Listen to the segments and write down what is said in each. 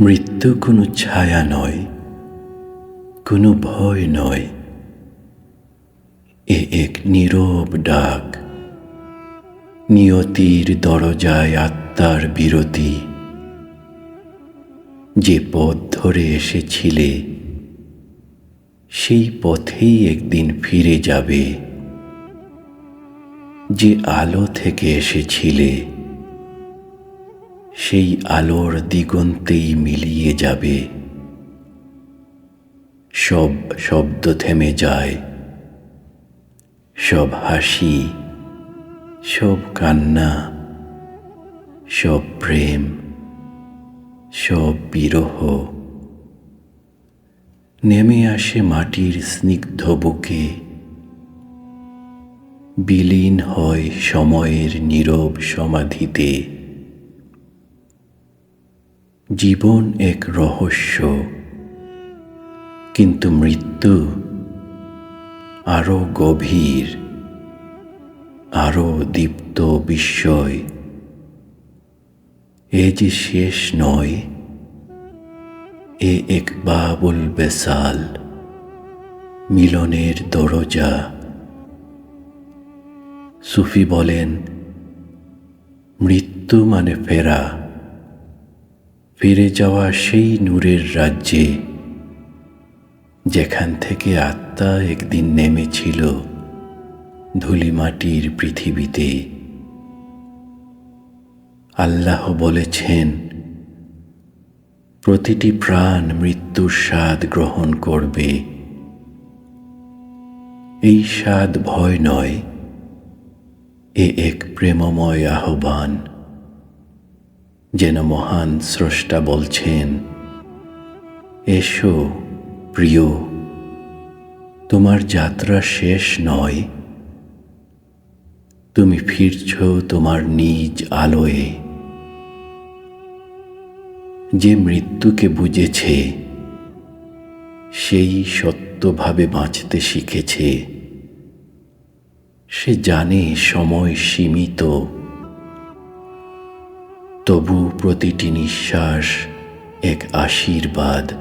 মৃত্যু কোনো ছায়া নয়, কোনো ভয় নয়। এ এক নীরব ডাক, নিয়তির দরজায় আত্মার বিরতি। যে পথ ধরে এসেছিলে, সেই পথেই একদিন ফিরে যাবে। যে আলো থেকে এসেছিলে, সেই আলোর দিগন্তেই মিলিয়ে যাবে। সব শব্দ থেমে যায়, সব হাসি, সব কান্না, সব প্রেম, সব বিরহ। নেমে আসে মাটির স্নিগ্ধ বুকে বিলীন হয় সময়ের নীরব সমাধিতে। জীবন এক রহস্য, কিন্তু মৃত্যু আরও গভীর, আরও দীপ্ত বিস্ময়। এ যে শেষ নয়, এ এক বাবুল বেসাল, মিলনের দরজা। সুফি বলেন, মৃত্যু মানে ফেরা। ফিরে যাওয়া সেই নূরের রাজ্যে যেখান থেকে আত্মা একদিন নেমেছিল ধুলিমাটির পৃথিবীতে। আল্লাহ বলেছেন, প্রতিটি প্রাণ মৃত্যুর স্বাদ গ্রহণ করবে। এই স্বাদ ভয় নয় এ এক প্রেমময় আহ্বান, যেন মহান স্রষ্টা বলছেন, এসো প্রিয়, তোমার যাত্রা শেষ নয়। তুমি ফিরছ তোমার নিজ আলোয়। যে মৃত্যুকে বুঝেছে, সেই সত্যভাবে বাঁচতে শিখেছে। সে জানে সময় সীমিত। তবু প্রতিটি নিঃশ্বাস এক আশীর্বাদ।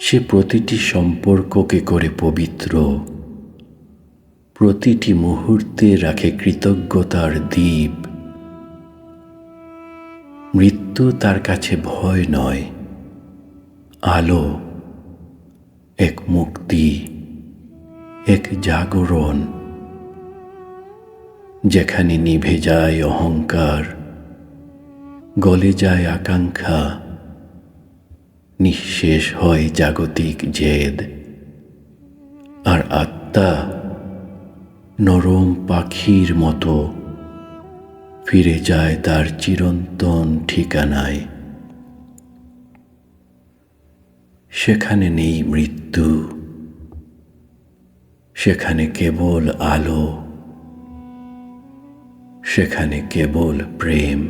সে প্রতিটি সম্পর্ককে করে পবিত্র। প্রতিটি মুহূর্তে রাখে কৃতজ্ঞতার দ্বীপ। মৃত্যু তার কাছে ভয় নয়, আলো এক মুক্তি। এক জাগরণ, যেখানে নিভে যায় অহংকার, গলে যায় আকাঙ্ক্ষা, নিঃশেষ হয় জাগতিক জেদ, আর আত্মা নরম পাখির মতো ফিরে যায় তার চিরন্তন ঠিকানায়। সেখানে নেই মৃত্যু সেখানে কেবল আলো সেখানে কেবল প্রেম।